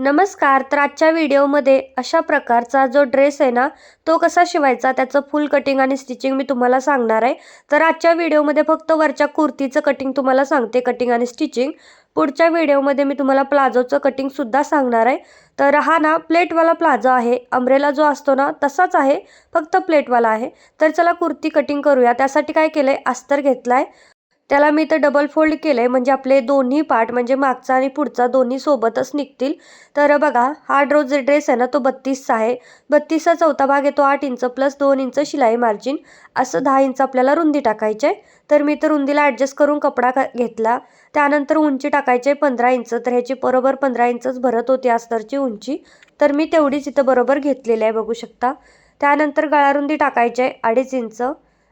नमस्कार. तर आजच्या व्हिडिओमध्ये अशा प्रकारचा जो ड्रेस आहे ना तो कसा शिवायचा त्याचं फुल कटिंग आणि स्टिचिंग मी तुम्हाला सांगणार आहे. तर आजच्या व्हिडिओमध्ये फक्त वरच्या कुर्तीचं कटिंग तुम्हाला सांगते कटिंग आणि स्टिचिंग पुढच्या व्हिडिओमध्ये मी तुम्हाला प्लाझोचं कटिंगसुद्धा सांगणार आहे. तर हा ना प्लेटवाला प्लाझो आहे. अमरेला जो असतो ना तसाच आहे. फक्त प्लेटवाला आहे. तर चला कुर्ती कटिंग करूया. त्यासाठी काय केलं आहे अस्तर घेतला आहे त्याला मी इथं डबल फोल्ड केलं आहे म्हणजे आपले दोन्ही पार्ट म्हणजे मागचा आणि पुढचा दोन्ही सोबतच निघतील. तर बघा हा ड्रो जे ड्रेस आहे ना तो बत्तीसचा आहे. बत्तीसचा चौथा भाग येतो आठ इंच प्लस दोन इंच शिलाई मार्जिन असं दहा इंच आपल्याला रुंदी टाकायची आहे. तर मी तर रुंदीला ॲडजस्ट करून कपडा घेतला. त्यानंतर उंची टाकायची आहे पंधरा इंच. तर ह्याची बरोबर पंधरा इंचच भरत होती अस्तरची उंची. तर मी तेवढीच इथं बरोबर घेतलेली आहे बघू शकता. त्यानंतर गळारुंदी टाकायची आहे अडीच इंच.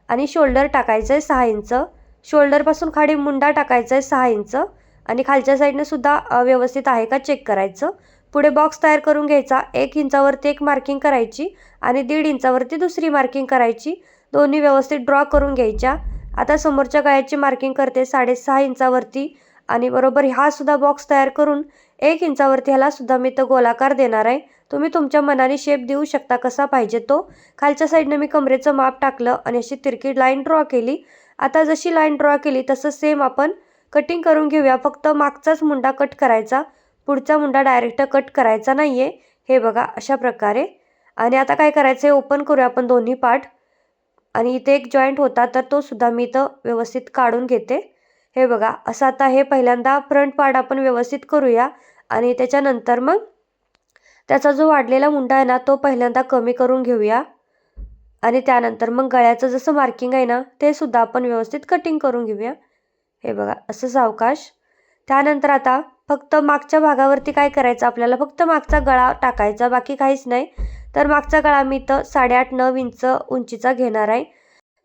आणि शोल्डर टाकायचं आहे सहा इंच. शोल्डरपासून खाली मुंडा टाकायचा आहे सहा इंच. आणि खालच्या साईडने सुद्धा व्यवस्थित आहे का चेक करायचं. पुढे बॉक्स तयार करून घ्यायचा. एक इंचावरती एक मार्किंग करायची आणि दीड इंचावरती दुसरी मार्किंग करायची. दोन्ही व्यवस्थित ड्रॉ करून घ्यायच्या. आता समोरच्या गळ्याची मार्किंग करते साडेसहा इंचावरती आणि बरोबर हा सुद्धा बॉक्स तयार करून एक इंचावरती ह्याला सुद्धा मी तर गोलाकार देणार आहे. तुम्ही तुमच्या मनाने शेप देऊ शकता कसा पाहिजे तो. खालच्या साईडनं मी कमरेचं माप टाकलं आणि अशी तिरकी लाईन ड्रॉ केली. आता जशी लाईन ड्रॉ केली तसं सेम आपण कटिंग करून घेऊया. फक्त मागचाच मुंडा कट करायचा. पुढचा मुंडा डायरेक्ट कट करायचा नाही आहे हे बघा अशा प्रकारे. आणि आता काय करायचं आहे? ओपन करूया आपण दोन्ही पार्ट आणि इथे एक जॉईंट होता तर तो सुद्धा मी इथं व्यवस्थित काढून घेते. हे बघा असं आता हे पहिल्यांदा फ्रंट पार्ट आपण व्यवस्थित करूया. आणि त्याच्यानंतर मग त्याचा जो वाढलेला मुंडा आहे ना तो पहिल्यांदा कमी करून घेऊया. आणि त्यानंतर मग गळ्याचं जसं मार्किंग आहे ना ते सुद्धा आपण व्यवस्थित कटिंग करून घेऊया. हे बघा असं सावकाश. त्यानंतर आता फक्त मागच्या भागावरती काय करायचं? आपल्याला फक्त मागचा गळा टाकायचा बाकी काहीच नाही. तर मागचा गळा मी इथं साडेआठ नऊ इंच उंचीचा घेणार आहे.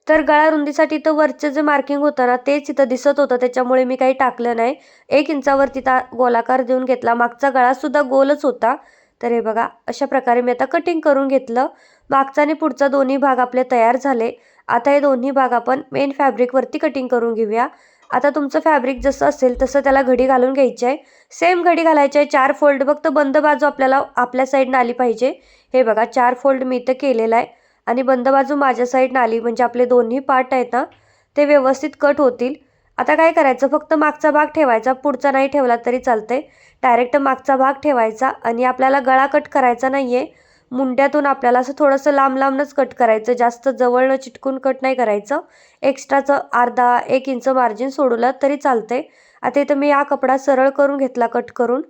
तर गळा रुंदीसाठी तर वरचं जे मार्किंग होतं ना तेच इथं दिसत होतं. त्याच्यामुळे मी काही टाकलं नाही. एक इंचावरती तिथं गोलाकार देऊन घेतला. मागचा गळासुद्धा गोलच होता. तर हे बघा अशा प्रकारे मी आता कटिंग करून घेतलं. मागचा आणि पुढचा दोन्ही भाग आपले तयार झाले. आता हे दोन्ही भाग आपण मेन फॅब्रिकवरती कटिंग करून घेऊया. आता तुमचं फॅब्रिक जसं असेल तसं त्याला घडी घालून घ्यायची आहे. सेम घडी घालायची आहे. चार फोल्ड फक्त बंद बाजू आपल्याला आपल्या साईडनं आली पाहिजे. हे बघा चार फोल्ड मी इथं केलेला आहे. आणि बंद बाजू माझ्या साईडनं आली म्हणजे आपले दोन्ही पार्ट आहेत ना ते व्यवस्थित कट होतील. आता काय करायचं? फक्त मागचा भाग ठेवायचा. पुढचा नाही ठेवला तरी चालतंय. डायरेक्ट मागचा भाग ठेवायचा आणि आपल्याला गळा कट करायचा नाही आहे मुंड्यातून आपल्याला असं थोडंसं लांब लांबनंच कट करायचं. जास्त जवळनं चिटकून कट नाही करायचं. एक्स्ट्राचं अर्धा एक इंच मार्जिन सोडलं तरी चालतंय. आता इथं मी हा कपडा सरळ करून घेतला कट करून.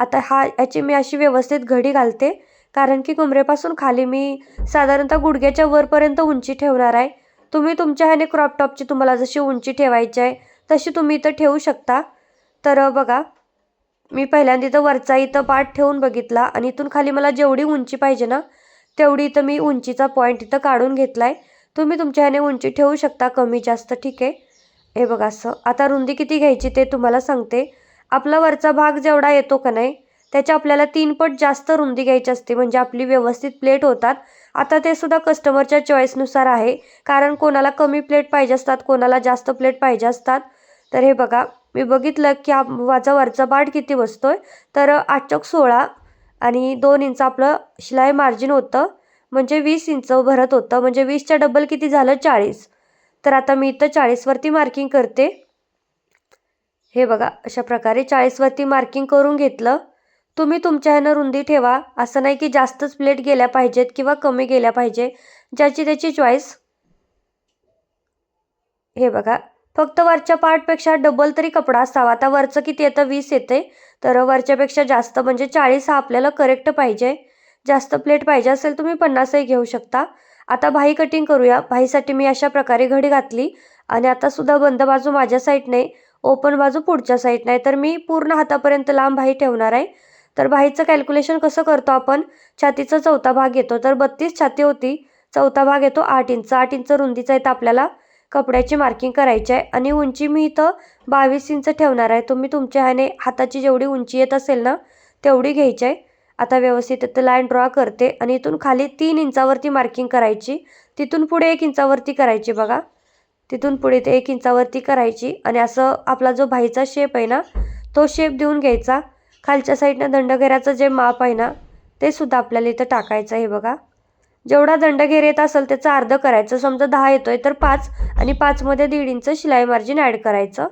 आता हा याची मी अशी व्यवस्थित घडी घालते. कारण की कमरेपासून खाली मी साधारणतः गुडघ्याच्या वरपर्यंत उंची ठेवणार आहे. तुम्ही तुमच्या ह्याने क्रॉप टॉपची तुम्हाला जशी उंची ठेवायची आहे तशी तुम्ही इथं ठेवू शकता. तर बघा मी पहिल्यांदा इथं वरचा इथं पार्ट ठेवून बघितला आणि इथून खाली मला जेवढी उंची पाहिजे ना तेवढी इथं मी उंचीचा पॉईंट इथं काढून घेतला आहे तुम्ही तुमच्या ह्याने उंची ठेवू शकता कमी जास्त ठीक आहे? हे बघा असं. आता रुंदी किती घ्यायची ते तुम्हाला सांगते. आपला वरचा भाग जेवढा येतो का नाही त्याच्या आपल्याला तीन पट जास्त रुंदी घ्यायची असते म्हणजे आपली व्यवस्थित प्लेट होतात. आता ते सुद्धा कस्टमरच्या चॉईसनुसार आहे कारण कोणाला कमी प्लेट पाहिजे असतात कोणाला जास्त प्लेट पाहिजे असतात. तर हे बघा मी बघितलं की हा माझा वरचा पार्ट किती बसतोय. तर आठ चौक सोळा आणि दोन इंच आपलं शिलाई मार्जिन होतं. म्हणजे वीस इंच भरत होतं. म्हणजे वीसच्या डबल किती झालं? चाळीस. तर आता मी इथं चाळीसवरती मार्किंग करते. हे बघा अशा प्रकारे चाळीसवरती मार्किंग करून घेतलं. तुम्ही तुमच्या ह्यानं रुंदी ठेवा. असं नाही की जास्तच प्लेट गेल्या पाहिजेत किंवा कमी गेल्या पाहिजे. ज्याची त्याची चॉईस हे बघा फक्त वरच्या पार्टपेक्षा डबल तरी कपडा असावा. आता वरचं किती येतं वीस येते. तर वरच्यापेक्षा जास्त म्हणजे चाळीस हा आपल्याला करेक्ट पाहिजे. जास्त प्लेट पाहिजे असेल तुम्ही पन्नासही घेऊ शकता. आता भाई कटिंग करूया. भाईसाठी मी अशा प्रकारे घडी घातली. आणि आता सुद्धा बंद बाजू माझ्या साईडने ओपन बाजू पुढच्या साईडने तर मी पूर्ण हातापर्यंत लांब भाई ठेवणार आहे. तर भाईचं कॅल्क्युलेशन कसं करतो आपण? छातीचा चौथा भाग येतो. तर बत्तीस छाती होती. चौथा भाग येतो आठ इंच. आठ इंच रुंदीचा येतं आपल्याला. कपड्याची मार्किंग करायची आहे. आणि उंची मी इथं बावीस इंच ठेवणार आहे. तुम्ही तुमच्या ह्याने हाताची जेवढी उंची येत असेल ना तेवढी घ्यायची आहे. आता व्यवस्थित इथं लाईन ड्रॉ करते. आणि इथून खाली तीन इंचावरती मार्किंग करायची. तिथून पुढे एक इंचावरती करायची बघा. तिथून पुढे ते एक इंचावरती करायची. आणि असं आपला जो भाईचा शेप आहे ना तो शेप देऊन घ्यायचा. खालच्या साईडनं दंडघेराचं जे माप आहे ना ते सुद्धा आपल्याला इथं टाकायचं आहे बघा. जेवढा दंडघेर येत असेल त्याचं अर्ध करायचं. समजा दहा येतोय तर पाच आणि पाचमध्ये दीड इंच शिलाई मार्जिन ॲड करायचं.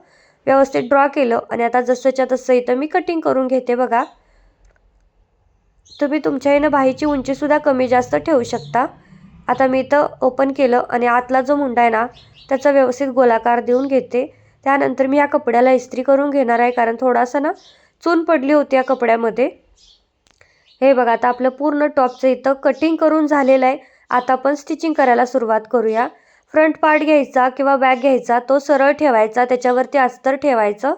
व्यवस्थित ड्रॉ केलं आणि आता जसंच्या तसं इथं मी कटिंग करून घेते बघा. तुम्ही तुमच्या येणं बाहीची उंचीसुद्धा कमी जास्त ठेवू शकता. आता मी इथं ओपन केलं आणि आतला जो मुंडा आहे ना त्याचा व्यवस्थित गोलाकार देऊन घेते. त्यानंतर मी या कपड्याला इस्त्री करून घेणार आहे कारण थोडासा ना चून पडली होती या कपड्यामध्ये. हे बघा आता आपलं पूर्ण टॉपचं इथं कटिंग करून झालेलं आहे. आता आपण स्टिचिंग करायला सुरुवात करूया. फ्रंट पार्ट घ्यायचा किंवा बॅक घ्यायचा तो सरळ ठेवायचा त्याच्यावरती अस्तर ठेवायचं.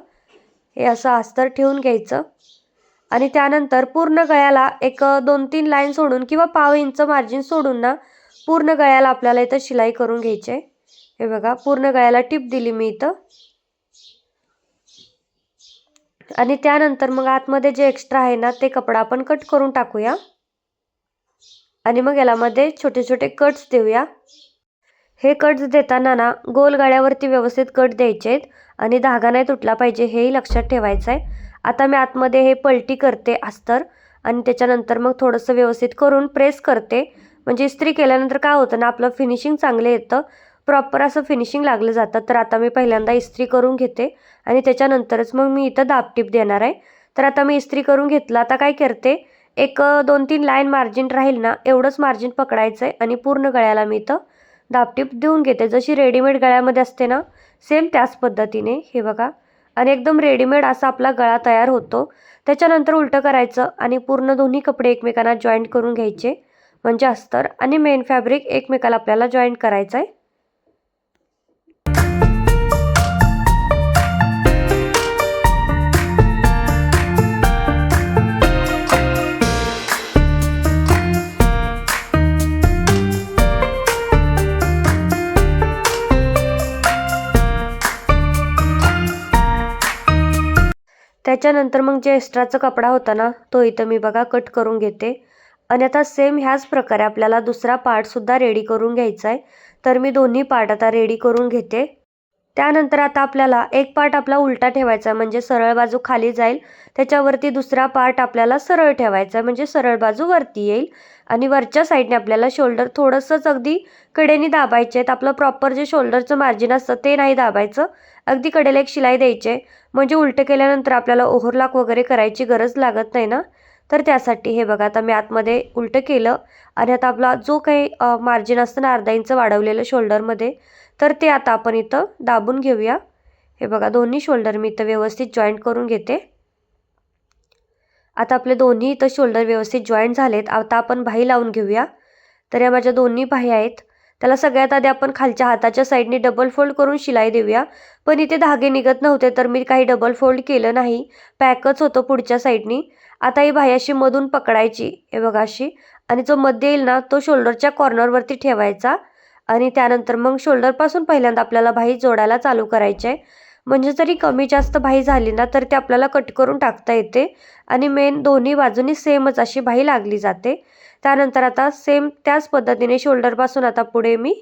हे असं अस्तर ठेवून घ्यायचं. आणि त्यानंतर पूर्ण गळ्याला एक दोन तीन लाईन सोडून किंवा पाव इंच मार्जिन सोडून ना पूर्ण गळ्याला आपल्याला इथं शिलाई करून घ्यायची हे बघा पूर्ण गळ्याला टिप दिली मी इथं. आणि त्यानंतर मग आतमध्ये जे एक्स्ट्रा आहे ना ते कपडा आपण कट करून टाकूया. आणि मग यालामध्ये छोटे छोटे कट्स देऊया. हे कट्स देताना ना गोल गाळ्यावरती व्यवस्थित कट द्यायचे आहेत आणि धागा नाही तुटला पाहिजे हेही लक्षात ठेवायचं आहे आता मी आतमध्ये हे पलटी करते अस्तर आणि त्याच्यानंतर मग थोडंसं व्यवस्थित करून प्रेस करते. म्हणजे इस्त्री केल्यानंतर काय होतं ना आपलं फिनिशिंग चांगलं येतं. प्रॉपर असं फिनिशिंग लागलं जातं. तर आता मी पहिल्यांदा इस्त्री करून घेते आणि त्याच्यानंतरच मग मी इथं दाबटीप देणार आहे. तर आता मी इस्त्री करून घेतलं. आता काय करते एक दोन तीन लाईन मार्जिन राहील ना एवढंच मार्जिन पकडायचं आहे आणि पूर्ण गळ्याला मी इथं दाबटीप देऊन घेते. जशी रेडीमेड गळ्यामध्ये असते ना सेम त्याच पद्धतीने. हे बघा. आणि एकदम रेडीमेड असा आपला गळा तयार होतो. त्याच्यानंतर उलटं करायचं आणि पूर्ण दोन्ही कपडे एकमेकांना जॉईंट करून घ्यायचे. म्हणजे अस्तर आणि मेन फॅब्रिक एकमेकाला आपल्याला जॉईंट करायचं आहे त्याच्यानंतर मग जे एक्स्ट्राचा कपडा होता ना तो इथं मी बघा कट करून घेते. आणि आता सेम ह्याच प्रकारे आपल्याला दुसरा पार्टसुद्धा रेडी करून घ्यायचा आहे तर मी दोन्ही पार्ट आता रेडी करून घेते. त्यानंतर आता आपल्याला एक पार्ट आपला उलटा ठेवायचा म्हणजे सरळ बाजू खाली जाईल. त्याच्यावरती दुसरा पार्ट आपल्याला सरळ ठेवायचा म्हणजे सरळ बाजू वरती येईल. आणि वरच्या साईडने आपल्याला शोल्डर थोडंसंच अगदी कडेने दाबायचे आहेत. आपलं प्रॉपर जे शोल्डरचं मार्जिन असतं ते नाही दाबायचं. अगदी कडेला एक शिलाई द्यायचे म्हणजे उलटं केल्यानंतर आपल्याला ओव्हरलॉक वगैरे करायची गरज लागत नाही ना? तर त्यासाठी हे बघा आता मी आतमध्ये उलटं केलं आणि आता आपला जो काही मार्जिन असतं ना अर्धा इंच वाढवलेलं शोल्डरमध्ये तर ते आता आपण इथं दाबून घेऊया. हे बघा दोन्ही शोल्डर मी इथं व्यवस्थित जॉईंट करून घेते. आता आपले दोन्ही इथं शोल्डर व्यवस्थित जॉईंट झालेत. आता आपण बाही लावून घेऊया. तर या माझ्या दोन्ही बाही आहेत. त्याला सगळ्यात आधी आपण खालच्या हाताच्या साईडने डबल फोल्ड करून शिलाई देऊया. पण इथे धागे निघत नव्हते तर मी काही डबल फोल्ड केलं नाही. पॅकच होतं पुढच्या साईडनी आता ही बाह्याशी मधून पकडायची. हे बघा अशी. आणि जो मध्ये येईल ना तो शोल्डरच्या कॉर्नरवरती ठेवायचा. आणि त्यानंतर मग शोल्डरपासून पहिल्यांदा आपल्याला बाही जोडायला चालू करायचे आहे म्हणजे जरी कमी जास्त भाई झाली ना तर ते आपल्याला कट करून टाकता येते. आणि मेन दोन्ही बाजूनी सेमच अशी भाई लागली जाते. त्यानंतर आता सेम त्याच पद्धतीने शोल्डरपासून आता पुढे मी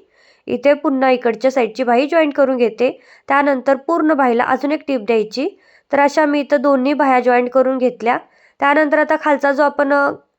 इथे पुन्हा इकडच्या साईडची भाई जॉईन करून घेते. त्यानंतर पूर्ण भाईला अजून एक टीप द्यायची. तर अशा मी इथं दोन्ही भाया जॉईन करून घेतल्या. त्यानंतर आता खालचा जो आपण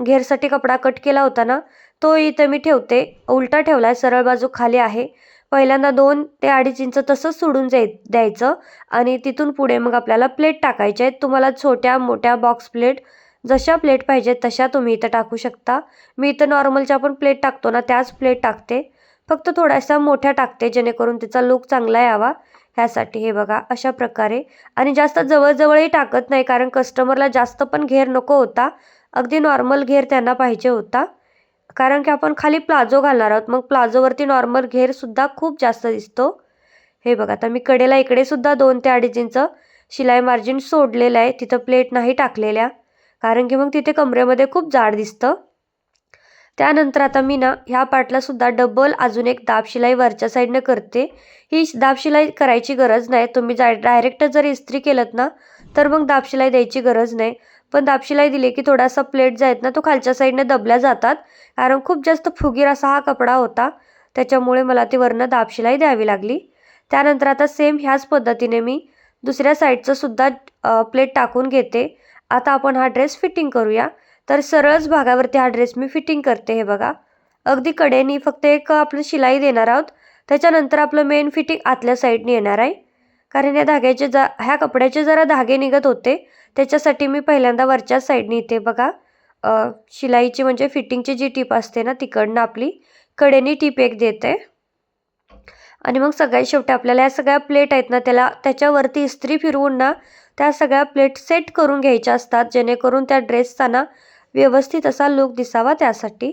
घेरसाठी कपडा कट केला होता ना तो इथं मी ठेवते. उलटा ठेवला आहे सरळ बाजू खाली आहे. पहिल्यांदा दोन ते अडीच इंच तसंच सोडून जाय द्यायचं. आणि तिथून पुढे मग आपल्याला प्लेट टाकायच्या आहेत. तुम्हाला छोट्या मोठ्या बॉक्स प्लेट जशा प्लेट पाहिजेत तशा तुम्ही इथं टाकू शकता. मी इथं नॉर्मलच्या आपण प्लेट टाकतो ना त्याच प्लेट टाकते. फक्त थोड्याशा मोठ्या टाकते जेणेकरून तिचा लुक चांगला यावा. ह्यासाठी हे बघा अशा प्रकारे. आणि जास्त जवळजवळही टाकत नाही कारण कस्टमरला जास्त पण घेर नको होता. अगदी नॉर्मल घेर त्यांना पाहिजे होता. कारण की आपण खाली प्लाझो घालणार आहोत. मग प्लाझोवरती नॉर्मल घेरसुद्धा खूप जास्त दिसतो. हे बघा आता मी कडेला इकडे सुद्धा दोन ते अडीच इंच शिलाई मार्जिन सोडलेलं आहे. तिथं प्लेट नाही टाकलेल्या. कारण की मग तिथे कमरेमध्ये खूप जाड दिसतं. त्यानंतर आता मी ना ह्या पार्टला सुद्धा डबल अजून एक दाब शिलाई वरच्या साईडनं करते. ही दाब शिलाई करायची गरज नाही. तुम्ही जा डायरेक्ट जर इस्त्री केलं ना तर मग दाब शिलाई द्यायची गरज नाही. पण दाब दिले दिली की थोडासा प्लेट जो आहेत ना तो खालच्या साईडने दबल्या जातात. कारण खूप जास्त फुगीर असा हा कपडा होता. त्याच्यामुळे मला ती वरनं दाबशिलाई द्यावी लागली. त्यानंतर आता सेम ह्याच पद्धतीने मी दुसऱ्या साईडचं सुद्धा प्लेट टाकून घेते. आता आपण हा ड्रेस फिटिंग करूया. तर सरळच भागावरती हा ड्रेस मी फिटिंग करते हे बघा. अगदी कडेनी फक्त एक आपलं शिलाई देणार आहोत. त्याच्यानंतर आपलं मेन फिटिंग आतल्या साईडने येणार आहे. कारण या धाग्याचे जा ह्या कपड्याचे जरा धागे निघत होते. त्याच्यासाठी मी पहिल्यांदा वरच्या साईडने इथे बघा शिलाईची म्हणजे फिटिंगची जी टीप असते ना तिकडनं आपली कडेनी टीप एक देते. आणि मग सगळ्यात शेवटी आपल्याला या सगळ्या प्लेट आहेत ना त्याला त्याच्यावरती इस्त्री फिरवून ना त्या सगळ्या प्लेट सेट करून घ्यायच्या असतात जेणेकरून त्या ड्रेसचा ना व्यवस्थित असा लुक दिसावा त्यासाठी.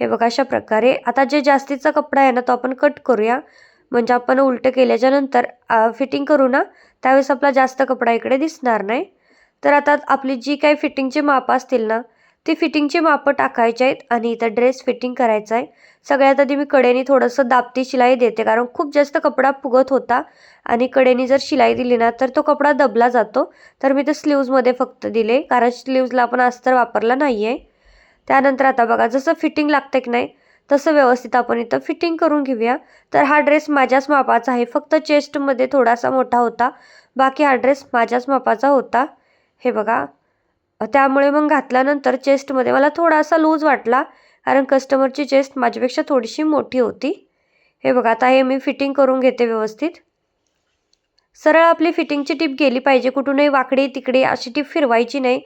हे बघा अशा प्रकारे. आता जे जास्तीचा कपडा आहे ना तो आपण कट करूया. म्हणजे आपण उलटं केल्याच्यानंतर फिटिंग करू ना त्यावेळेस आपला जास्त कपडा इकडे दिसणार नाही. तर आता आपली जी काही फिटिंगची मापं असतील ना ती फिटिंगची मापं टाकायची आहेत आणि इथं ड्रेस फिटिंग करायचा आहे. सगळ्यात आधी मी कडेनी थोडंसं दाबती शिलाई देते कारण खूप जास्त कपडा फुगत होता आणि कडेनी जर शिलाई दिली ना तर तो कपडा दबला जातो. तर मी ते स्लीव्जमध्ये फक्त दिले कारण स्लीव्जला आपण अस्तर वापरला नाही आहे त्यानंतर आता बघा जसं फिटिंग लागतं की नाही तसं व्यवस्थित आपण इथं फिटिंग करून घेऊया. तर हा ड्रेस माझ्याच मापाचा आहे फक्त चेस्टमध्ये थोडासा मोठा होता बाकी हा ड्रेस माझ्याच मापाचा होता. हे बघा. त्यामुळे मग घातल्यानंतर चेस्टमध्ये मला थोडासा लूज वाटला. कारण कस्टमरची चेस्ट माझ्यापेक्षा थोडीशी मोठी होती. हे बघा आता हे मी फिटिंग करून घेते व्यवस्थित. सरळ आपली फिटिंगची टीप गेली पाहिजे. कुठूनही वाकडी तिकडे अशी टीप फिरवायची नाही.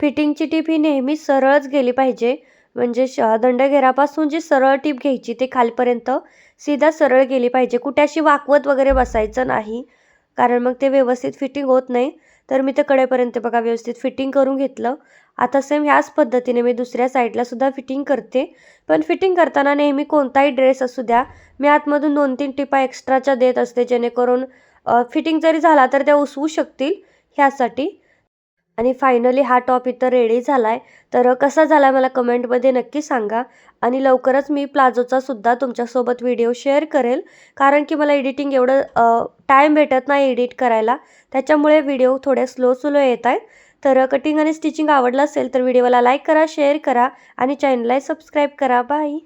फिटिंगची टीप ही नेहमी सरळच गेली पाहिजे. म्हणजे श दंडघेरापासून जी सरळ टीप घ्यायची ते खालपर्यंत सीधा सरळ गेली पाहिजे. कुठे अशी वाकवत वगैरे बसायचं नाही. कारण मग ते व्यवस्थित फिटिंग होत नाही. तर मी ते कडेपर्यंत बघा व्यवस्थित फिटिंग करून घेतलं. आता सेम ह्याच पद्धतीने मी दुसऱ्या साईडला सुद्धा फिटिंग करते. पण फिटिंग करताना नेहमी कोणताही ड्रेस असू द्या मी आतमधून दोन तीन टिपा एक्स्ट्राच्या देत असते जेणेकरून फिटिंग जरी झाला तर त्या उसवू शकतील ह्यासाठी. आणि फायनली हा टॉप इथं रेडी झाला आहे तर कसा झाला मला कमेंटमध्ये नक्की सांगा. आणि लवकरच मी प्लाझोचा सुद्धा तुमच्यासोबत व्हिडिओ शेअर करेल. कारण की मला एडिटिंग एवढं टाईम भेटत नाही एडिट करायला. त्याच्यामुळे व्हिडिओ थोड्या स्लो स्लो येत आहेत. तर कटिंग आणि स्टिचिंग आवडलं असेल तर व्हिडिओला लाईक करा शेअर करा आणि चॅनलला सबस्क्राईब करा. बाय